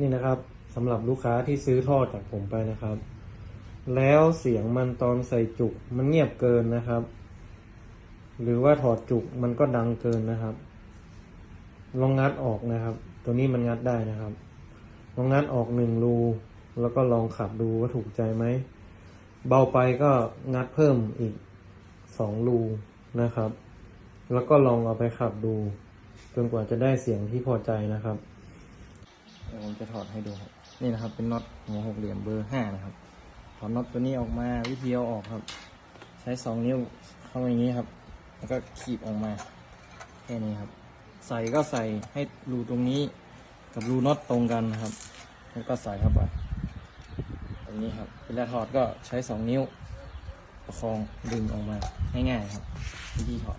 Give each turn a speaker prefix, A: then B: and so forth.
A: นี่นะครับสำหรับลูกค้าที่ซื้อท่อจากผมไปนะครับ แล้วเสียงมันตอนใส่จุกมันเงียบเกินนะครับ หรือว่าถอดจุกมันก็ดังเกินนะครับ ลองงัดออกนะครับ ตัวนี้มันงัดได้นะครับ ลองงัดออกหนึ่งรูแล้วก็ลองขับดูว่าถูกใจไหม เบาไปก็งัดเพิ่มอีกสองรูนะครับ แล้วก็ลองเอาไปขับดูจนกว่าจะได้เสียงที่พอใจนะครับ ดี๋ยวผมจะถอดให้ดูครับนี่นะครับ เป็นน็อตหัวหกเหลี่ยมเบอร์ห้านะครับถอดน็อตตัวนี้ออกมาวิธีเอาออกครับ ใช้สองนิ้วเข้ามาอย่างนี้ครับ แล้วก็ขีบออกมาแค่นี้ครับ ใส่ก็ใส่ให้รูตรงนี้ กับรูน็อตตรงกันนะครับ แล้วก็ใส่เข้าไปตรงนี้ครับเวลาถอดก็ใช้สองนิ้วประคองดึงออกมาง่ายๆครับวิธีถอด